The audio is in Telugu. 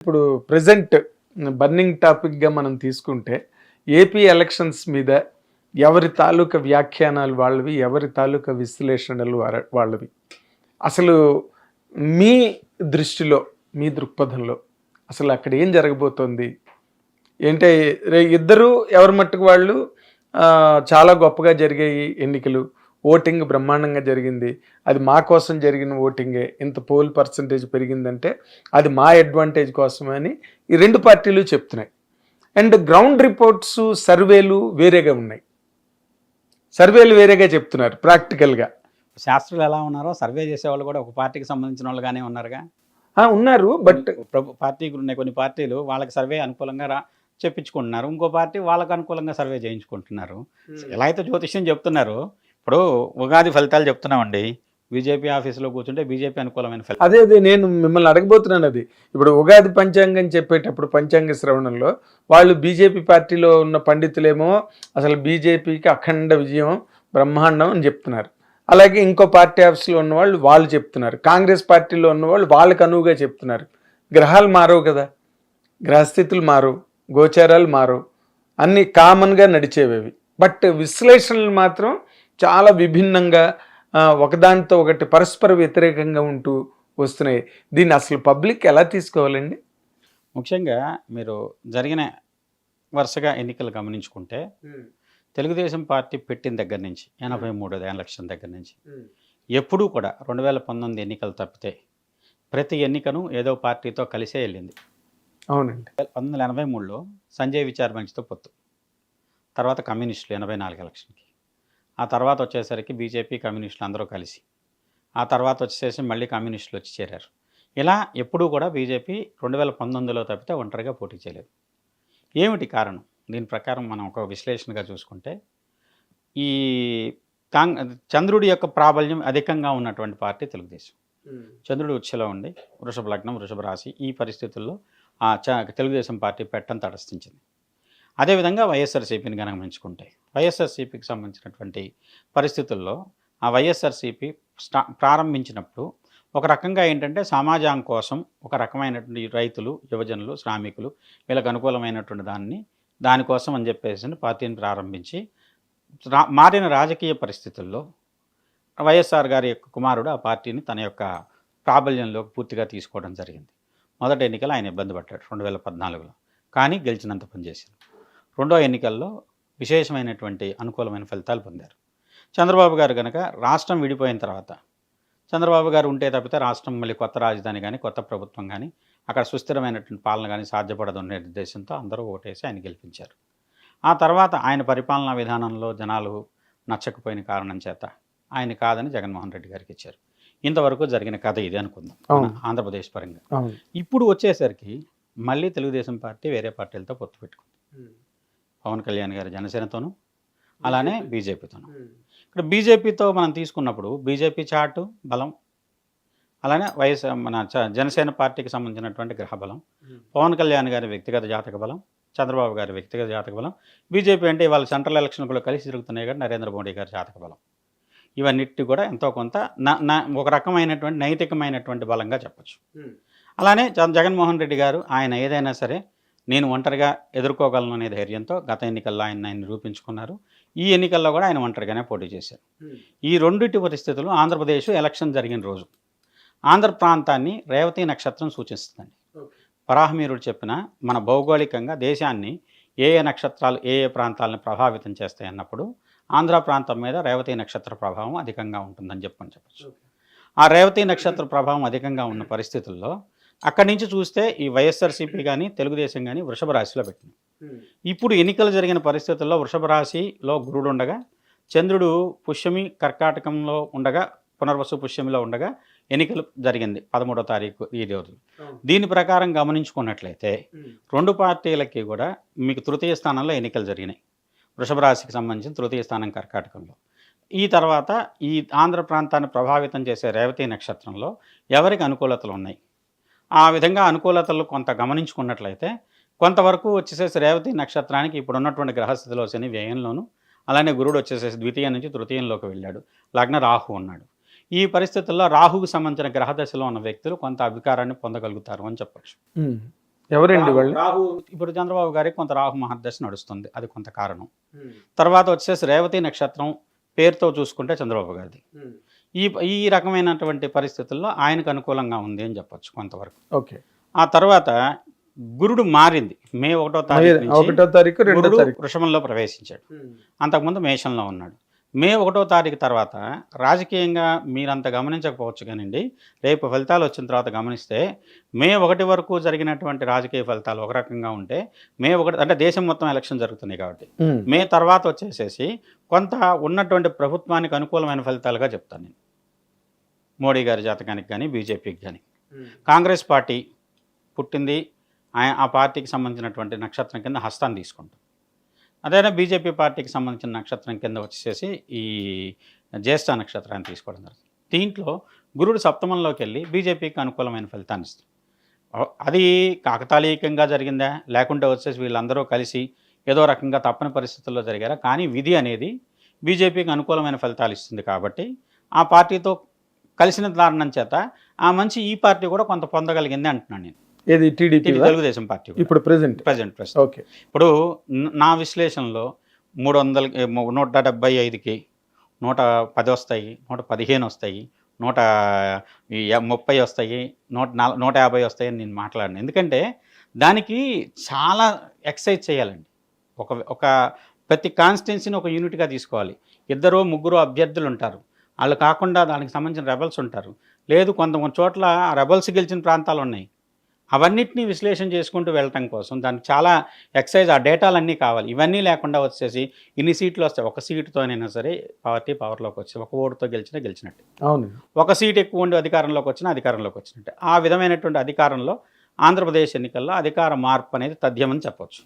ఇప్పుడు ప్రజెంట్ బర్నింగ్ టాపిక్గా మనం తీసుకుంటే ఏపీ ఎలక్షన్స్ మీద ఎవరి తాలూకా వ్యాఖ్యానాలు వాళ్ళవి ఎవరి తాలూకా విశ్లేషణలు వాళ్ళవి? అసలు మీ దృష్టిలో మీ దృక్పథంలో అసలు అక్కడ ఏం జరగబోతోంది? ఏంటే రే ఇద్దరు ఎవరి మట్టుకు వాళ్ళు చాలా గొప్పగా జరిగాయి ఎన్నికలు. ఓటింగ్ బ్రహ్మాండంగా జరిగింది. అది మా కోసం జరిగిన ఓటింగే. ఇంత పోల్ పర్సంటేజ్ పెరిగిందంటే అది మా అడ్వాంటేజ్ కోసమే అని ఈ రెండు పార్టీలు చెప్తున్నాయి. అండ్ గ్రౌండ్ రిపోర్ట్స్ సర్వేలు వేరేగా ఉన్నాయి. సర్వేలు వేరేగా చెప్తున్నారు ప్రాక్టికల్గా. శాస్త్రులు ఎలా ఉన్నారో సర్వే చేసేవాళ్ళు కూడా ఒక పార్టీకి సంబంధించిన వాళ్ళుగానే ఉన్నారుగా? ఉన్నారు బట్ ప్రభు పార్టీకి ఉన్నాయి కొన్ని పార్టీలు వాళ్ళకి సర్వే అనుకూలంగా రా చెప్పించుకుంటున్నారు. ఇంకో పార్టీ వాళ్ళకి అనుకూలంగా సర్వే చేయించుకుంటున్నారు. ఎలా అయితే జ్యోతిష్యం చెప్తున్నారు ఇప్పుడు ఉగాది ఫలితాలు చెప్తున్నామండి. బీజేపీ ఆఫీసులో కూర్చుంటే బీజేపీ అనుకూలమైన ఫలితం అదే అదే నేను మిమ్మల్ని అడగబోతున్నాను అది. ఇప్పుడు ఉగాది పంచాంగం చెప్పేటప్పుడు పంచాంగ శ్రవణంలో వాళ్ళు బీజేపీ పార్టీలో ఉన్న పండితులేమో అసలు బీజేపీకి అఖండ విజయం బ్రహ్మాండం అని చెప్తున్నారు. అలాగే ఇంకో పార్టీ ఆఫీస్లో ఉన్న వాళ్ళు వాళ్ళు చెప్తున్నారు. కాంగ్రెస్ పార్టీలో ఉన్న వాళ్ళు వాళ్ళకి అనువుగా చెప్తున్నారు. గ్రహాలు మారవు కదా. గ్రహస్థితులు మారు గోచారాలు మారు అన్నీ కామన్గా నడిచేవి బట్ విశ్లేషణలు మాత్రం చాలా విభిన్నంగా ఒకదానితో ఒకటి పరస్పర వ్యతిరేకంగా ఉంటూ వస్తున్నాయి. దీన్ని అసలు పబ్లిక్ ఎలా తీసుకోవాలండి? ముఖ్యంగా మీరు జరిగిన వరుసగా ఎన్నికలు గమనించుకుంటే తెలుగుదేశం పార్టీ పెట్టిన దగ్గర నుంచి ఎనభై మూడు ఎలక్షన్ దగ్గర నుంచి ఎప్పుడూ కూడా రెండు వేల పంతొమ్మిది ఎన్నికలు తప్పితే ప్రతి ఎన్నికను ఏదో పార్టీతో కలిసే వెళ్ళింది. అవునండి. పంతొమ్మిది వందల ఎనభై మూడులో సంజయ్ విచార్ మంచితో పొత్తు. తర్వాత కమ్యూనిస్టులు ఎనభై నాలుగు ఎలక్షన్కి. ఆ తర్వాత వచ్చేసరికి బీజేపీ కమ్యూనిస్టులు అందరూ కలిసి. ఆ తర్వాత వచ్చేసి మళ్ళీ కమ్యూనిస్టులు వచ్చి చేరారు. ఇలా ఎప్పుడూ కూడా బీజేపీ రెండు వేల పంతొమ్మిదిలో తప్పితే ఒంటరిగా పోటీ చేయలేదు. ఏమిటి కారణం? దీని ప్రకారం మనం ఒక విశ్లేషణగా చూసుకుంటే ఈ కాంగ్ చంద్రుడి యొక్క ప్రాబల్యం అధికంగా ఉన్నటువంటి పార్టీ తెలుగుదేశం. చంద్రుడు ఉచ్ఛలో ఉండి వృషభ లగ్నం వృషభ రాశి ఈ పరిస్థితుల్లో ఆ చ తెలుగుదేశం పార్టీ పెట్టం తటస్థించింది. అదేవిధంగా వైఎస్ఆర్సీపీని గమనించుకుంటే వైఎస్ఆర్సీపీకి సంబంధించినటువంటి పరిస్థితుల్లో ఆ వైఎస్ఆర్సీపీ స్టా ప్రారంభించినప్పుడు ఒక రకంగా ఏంటంటే సమాజం కోసం ఒక రకమైనటువంటి రైతులు యువజనులు శ్రామికులు వీళ్ళకి అనుకూలమైనటువంటి దాన్ని దానికోసం అని చెప్పేసి పార్టీని ప్రారంభించి రా మారిన రాజకీయ పరిస్థితుల్లో వైఎస్ఆర్ గారి యొక్క కుమారుడు ఆ పార్టీని తన యొక్క ప్రాబల్యంలోకి పూర్తిగా తీసుకోవడం జరిగింది. మొదటి ఎన్నికలు ఆయన ఇబ్బంది పడ్డాడు రెండు వేల పద్నాలుగులో. కానీ గెలిచినంత పనిచేసింది రెండో ఎన్నికల్లో విశేషమైనటువంటి అనుకూలమైన ఫలితాలు పొందారు. చంద్రబాబు గారు కనుక రాష్ట్రం విడిపోయిన తర్వాత చంద్రబాబు గారు ఉంటే తప్పితే రాష్ట్రం మళ్ళీ కొత్త రాజధాని కానీ కొత్త ప్రభుత్వం కానీ అక్కడ సుస్థిరమైనటువంటి పాలన కానీ సాధ్యపడదు అనే ఉద్దేశంతో అందరూ ఓటేసి ఆయన గెలిపించారు. ఆ తర్వాత ఆయన పరిపాలనా విధానంలో జనాలు నచ్చకపోయిన కారణం చేత ఆయన కాదని జగన్మోహన్ రెడ్డి గారికి ఇచ్చారు. ఇంతవరకు జరిగిన కథ ఇది అనుకుందాం. ఆంధ్రప్రదేశ్ పరంగా. ఇప్పుడు వచ్చేసరికి మళ్ళీ తెలుగుదేశం పార్టీ వేరే పార్టీలతో పొత్తు పెట్టుకుంది. పవన్ కళ్యాణ్ గారి జనసేనతోనూ అలానే బీజేపీతోనూ. ఇక్కడ బీజేపీతో మనం తీసుకున్నప్పుడు బీజేపీ చాటు బలం అలానే వైఎస్ మన జనసేన పార్టీకి సంబంధించినటువంటి గ్రహ బలం పవన్ కళ్యాణ్ గారి వ్యక్తిగత జాతక బలం చంద్రబాబు గారి వ్యక్తిగత జాతక బలం బీజేపీ అంటే ఇవాళ సెంట్రల్ ఎలక్షన్ కూడా కలిసి తిరుగుతున్నాయి కానీ నరేంద్ర మోడీ గారి జాతక బలం. ఇవన్నిటి కూడా ఎంతో కొంత నా- ఒక రకమైనటువంటి నైతికమైనటువంటి బలంగా చెప్పచ్చు. అలానే జగన్మోహన్ రెడ్డి గారు ఆయన ఏదైనా సరే నేను ఒంటరిగా ఎదుర్కోగలను అనే ధైర్యంతో గత ఎన్నికల్లో ఆయన ఆయన నిరూపించుకున్నారు ఈ ఎన్నికల్లో కూడా ఆయన ఒంటరిగానే పోటీ చేశారు. ఈ రెండింటి పరిస్థితులు ఆంధ్రప్రదేశ్ ఎలక్షన్ జరిగిన రోజు ఆంధ్ర ప్రాంతాన్ని రేవతి నక్షత్రం సూచిస్తుందండి. వరాహమీరుడు చెప్పిన మన భౌగోళికంగా దేశాన్ని ఏ ఏ నక్షత్రాలు ఏ ఏ ప్రాంతాలను ప్రభావితం చేస్తాయి అన్నప్పుడు ఆంధ్ర ప్రాంతం మీద రేవతి నక్షత్ర ప్రభావం అధికంగా ఉంటుందని చెప్పని చెప్పచ్చు. ఆ రేవతి నక్షత్ర ప్రభావం అధికంగా ఉన్న పరిస్థితుల్లో అక్కడి నుంచి చూస్తే ఈ వైఎస్ఆర్సీపీ కానీ తెలుగుదేశం కానీ వృషభ రాశిలో పెట్టింది. ఇప్పుడు ఎన్నికలు జరిగిన పరిస్థితుల్లో వృషభ రాశిలో గురుడు ఉండగా చంద్రుడు పుష్యమి కర్కాటకంలో ఉండగా పునర్వసు పుష్యమిలో ఉండగా ఎన్నికలు జరిగింది పదమూడో తారీఖు ఈ రోజు. దీని ప్రకారం గమనించుకున్నట్లయితే రెండు పార్టీలకి కూడా మీకు తృతీయ స్థానంలో ఎన్నికలు జరిగినాయి. వృషభ రాశికి సంబంధించిన తృతీయ స్థానం కర్కాటకంలో. ఈ తర్వాత ఈ ఆంధ్ర ప్రాంతాన్ని ప్రభావితం చేసే రేవతి నక్షత్రంలో ఎవరికి అనుకూలతలు ఉన్నాయి? ఆ విధంగా అనుకూలతలు కొంత గమనించుకున్నట్లయితే కొంతవరకు వచ్చేసేసి రేవతి నక్షత్రానికి ఇప్పుడు ఉన్నటువంటి గ్రహస్థితిలో శని వ్యయంలోను అలానే గురుడు వచ్చేసేసి ద్వితీయ నుంచి తృతీయంలోకి వెళ్ళాడు. లగ్న రాహు ఉన్నాడు. ఈ పరిస్థితుల్లో రాహుకు సంబంధించిన గ్రహదశలో ఉన్న వ్యక్తులు కొంత అధికారాన్ని పొందగలుగుతారు అని చెప్పచ్చు. ఎవరండి వాళ్ళు? రాహు ఇప్పుడు చంద్రబాబు గారికి కొంత రాహు మహర్దశ నడుస్తుంది. అది కొంత కారణం. తర్వాత వచ్చేసి రేవతి నక్షత్రం పేరుతో చూసుకుంటే చంద్రబాబు గారిది. ఈ ఈ రకమైనటువంటి పరిస్థితుల్లో ఆయనకు అనుకూలంగా ఉంది అని చెప్పొచ్చు కొంతవరకు. ఓకే. ఆ తర్వాత గురుడు మారింది. మే ఒకటో తారీఖు ఒకటో తారీఖు రెండో గురుడు తారీఖు. వృషభంలో ప్రవేశించాడు. అంతకుముందు మేషంలో ఉన్నాడు. మే ఒకటో తారీఖు తర్వాత రాజకీయంగా మీరంత గమనించకపోవచ్చు కానివ్వండి రేపు ఫలితాలు వచ్చిన తర్వాత గమనిస్తే మే ఒకటి వరకు జరిగినటువంటి రాజకీయ ఫలితాలు ఒక రకంగా ఉంటే మే ఒకటి అంటే దేశం మొత్తం ఎలక్షన్ జరుగుతున్నాయి కాబట్టి. మే తర్వాత వచ్చేసేసి కొంత ఉన్నటువంటి ప్రభుత్వానికి అనుకూలమైన ఫలితాలుగా చెప్తాను నేను. మోడీ గారి జాతకానికి కానీ బీజేపీకి కానీ. కాంగ్రెస్ పార్టీ పుట్టింది ఆ- ఆ పార్టీకి సంబంధించినటువంటి నక్షత్రం కింద హస్తాన్ని తీసుకుంటాం. అదైనా బీజేపీ పార్టీకి సంబంధించిన నక్షత్రం కింద వచ్చేసి ఈ జ్యేష్ఠ నక్షత్రాన్ని తీసుకోవడం జరుగుతుంది దీంట్లో గురుడు సప్తమంలోకి వెళ్ళి బీజేపీకి అనుకూలమైన ఫలితాన్ని ఇస్తుంది అది కాకతాళీయంగా జరిగిందా? లేకుంటే వచ్చేసి వీళ్ళందరూ కలిసి ఏదో రకంగా తప్పని పరిస్థితుల్లో జరిగారా? కానీ విధి అనేది బీజేపీకి అనుకూలమైన ఫలితాలు ఇస్తుంది కాబట్టి ఆ పార్టీతో కలిసిన దారుణం చేత ఆ మంచి ఈ పార్టీ కూడా కొంత పొందగలిగింది అంటున్నాను నేను. ఏది? TDP Telugu Desam party. ఇప్పుడు ప్రెసెంట్ ప్రజెంట్ ప్రస్తుతం ఓకే ఇప్పుడు న- నా విశ్లేషణలో మూడు వందల నూట డెబ్బై ఐదుకి నూట పది వస్తాయి నూట పదిహేను వస్తాయి నూట ముప్పై వస్తాయి నూట నాల్ నూట యాభై వస్తాయి అని నేను మాట్లాడిన. ఎందుకంటే దానికి చాలా ఎక్సైజ్ చేయాలండి. ఒక ఒక ప్రతి కాన్స్టిట్యున్సీని ఒక యూనిట్గా తీసుకోవాలి. ఇద్దరు ముగ్గురు అభ్యర్థులు ఉంటారు. వాళ్ళు కాకుండా దానికి సంబంధించిన రెబల్స్ ఉంటారు. లేదు కొంత చోట్ల రెబల్స్ గెలిచిన ప్రాంతాలు ఉన్నాయి. అవన్నిటిని విశ్లేషణ చేసుకుంటూ వెళ్ళటం కోసం దానికి చాలా ఎక్సైజ్ ఆ డేటాలన్నీ కావాలి. ఇవన్నీ లేకుండా వచ్చేసి ఇన్ని సీట్లు వస్తాయి. ఒక సీటుతోనైనా సరే పార్టీ పవర్లోకి వచ్చి ఒక ఓటుతో గెలిచినా గెలిచినట్టు. అవును. ఒక సీట్ ఎక్కువ ఉండి అధికారంలోకి వచ్చినా అధికారంలోకి వచ్చినట్టు. ఆ విధమైనటువంటి అధికారంలో ఆంధ్రప్రదేశ్ ఎన్నికల్లో అధికార మార్పు అనేది తథ్యమని చెప్పొచ్చు.